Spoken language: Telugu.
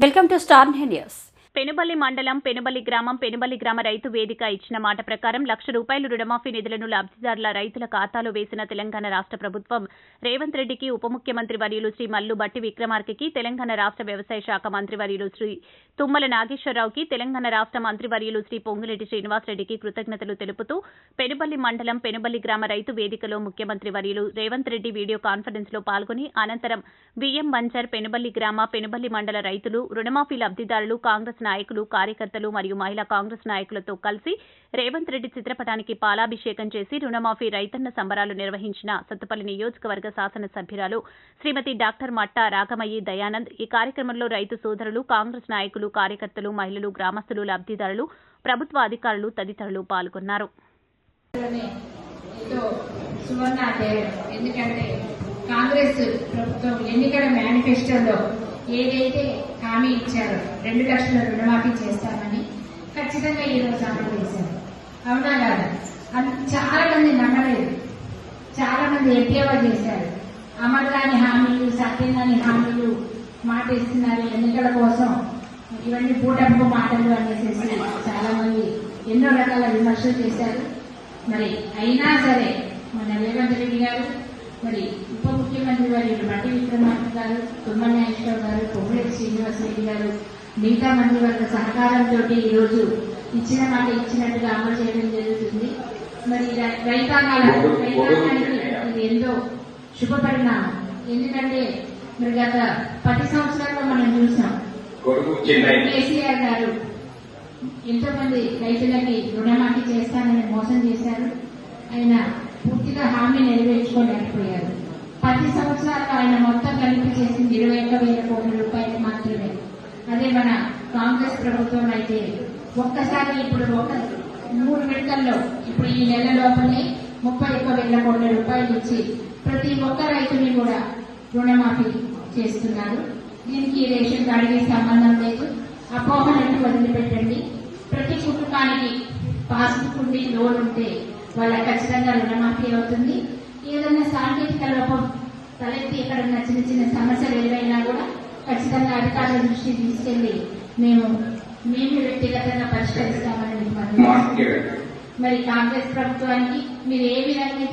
Welcome to star news Penuballi మండలం పెనుబల్లి గ్రామం పెనుబల్లి గ్రామ రైతు వేదిక ఇచ్చిన మాట ప్రకారం లక్ష రూపాయలు రుణమాఫీ నిధులను లబ్ధిదారుల రైతుల ఖాతాలో వేసిన తెలంగాణ రాష్ట్ర ప్రభుత్వం రేవంత్ రెడ్డికి ఉప ముఖ్యమంత్రి వర్యులు శ్రీ మల్లు బట్టి విక్రమార్కకి తెలంగాణ రాష్ట్ర వ్యవసాయ శాఖ మంత్రి వర్యులు శ్రీ తుమ్మల నాగేశ్వరరావుకి తెలంగాణ రాష్ట్ర మంత్రి వర్యులు శ్రీ పొంగులేటి శ్రీనివాసరెడ్డికి కృతజ్ఞతలు తెలుపుతూ పెనుబల్లి మండలం పెనుబల్లి గ్రామ రైతు వేదికలో ముఖ్యమంత్రి వర్యులు రేవంత్ రెడ్డి వీడియో కాన్ఫరెన్స్లో పాల్గొని అనంతరం బియ్యం బంజర్ పెనుబల్లి గ్రామ పెనుబల్లి మండల రైతులు రుణమాఫీ లబ్ధిదారులు కాంగ్రెస్ నాయకులు కార్యకర్తలు మరియు మహిళా కాంగ్రెస్ నాయకులతో కలిసి రేవంత్ రెడ్డి చిత్రపటానికి పాలాభిషేకం చేసి రుణమాఫీ రైతన్న సంబరాలు నిర్వహించిన సత్తుపల్లి నియోజకవర్గ శాసనసభ్యురాలు శ్రీమతి డాక్టర్ మట్టా రాగమయ్యి దయానంద్ ఈ కార్యక్రమంలో రైతు సోదరులు కాంగ్రెస్ నాయకులు కార్యకర్తలు మహిళలు గ్రామస్తులు లబ్ధిదారులు ప్రభుత్వ అధికారులు తదితరులు పాల్గొన్నారు. ఎందుకంటే కాంగ్రెస్ ప్రభుత్వం ఎన్నికల మేనిఫెస్టోలో ఏదైతే హామీ ఇచ్చారో రెండు లక్షల రుణమాఫీ చేస్తామని ఖచ్చితంగా ఈ రోజు అమలు చేశారు అవునా కాదా? చాలా మంది నమ్మలేదు. చాలా మంది ఎట్టేవా చేశారు. అమలు కాని హామీలు సత్యం కాని హామీలు మాట ఇస్తున్నారు ఎన్నికల కోసం. ఇవన్నీ పూటపు మాటలు అనేసి చాలా మంది ఎన్నో రకాల విమర్శలు చేశారు. మరి అయినా సరే మన రేవంత్ రెడ్డి గారు మరి ఉప ముఖ్యమంత్రి వారి బట్టి విక్రమార్క గారు తుమ్మల నాగేశ్వర గారు పొంగులేటి శ్రీనివాస్ రెడ్డి గారు మిగతా మంది వాళ్ళ సహకారంతో ఈరోజు ఇచ్చిన మాట ఇచ్చినట్టుగా అమలు చేయడం జరుగుతుంది. మరి రైతాంగానికి ఎంతో శుభ పరిణామం. ఎందుకంటే మరి గత పది సంవత్సరాల్లో మనం చూసాం కేసీఆర్ గారు ఎంతో మంది రైతులకి రుణమాఫీ చేస్తానని మోసం చేశారు. ఆయన పూర్తిగా హామీ నెరవేర్చుకోలేకపోయారు. పది సంవత్సరాలు ఆయన మొత్తం కలిపి చేసింది ఇరవై ఒక్క వేల కోట్ల రూపాయలు మాత్రమే. అదే మన కాంగ్రెస్ ప్రభుత్వం అయితే ఒక్కసారి ఇప్పుడు ఒక మూడు విడతల్లో ఇప్పుడు ఈ నెల లోపలే ముప్పై ఒక్క వేల కోట్ల రూపాయలు ఇచ్చి ప్రతి ఒక్క రైతుని కూడా రుణమాఫీ చేస్తున్నారు. దీనికి రేషన్ కార్డుకి సంబంధం లేదు. అపోహలను వదిలిపెట్టండి. ప్రతి కుటుంబానికి పాస్బుక్ ఉండి లోన్ ఉంటే వాళ్ళ ఖచ్చితంగా రుణమాఫీ అవుతుంది. ఏదైనా సాంకేతిక లోపం తలెత్తి ఎక్కడన్నా చిన్న చిన్న సమస్యలు ఏవైనా కూడా ఖచ్చితంగా అధికారుల దృష్టికి తీసుకెళ్ళి మేము మేము వ్యక్తిగతంగా పరిష్కరిస్తామని మరి కాంగ్రెస్ ప్రభుత్వానికి మీరు ఏ విధంగా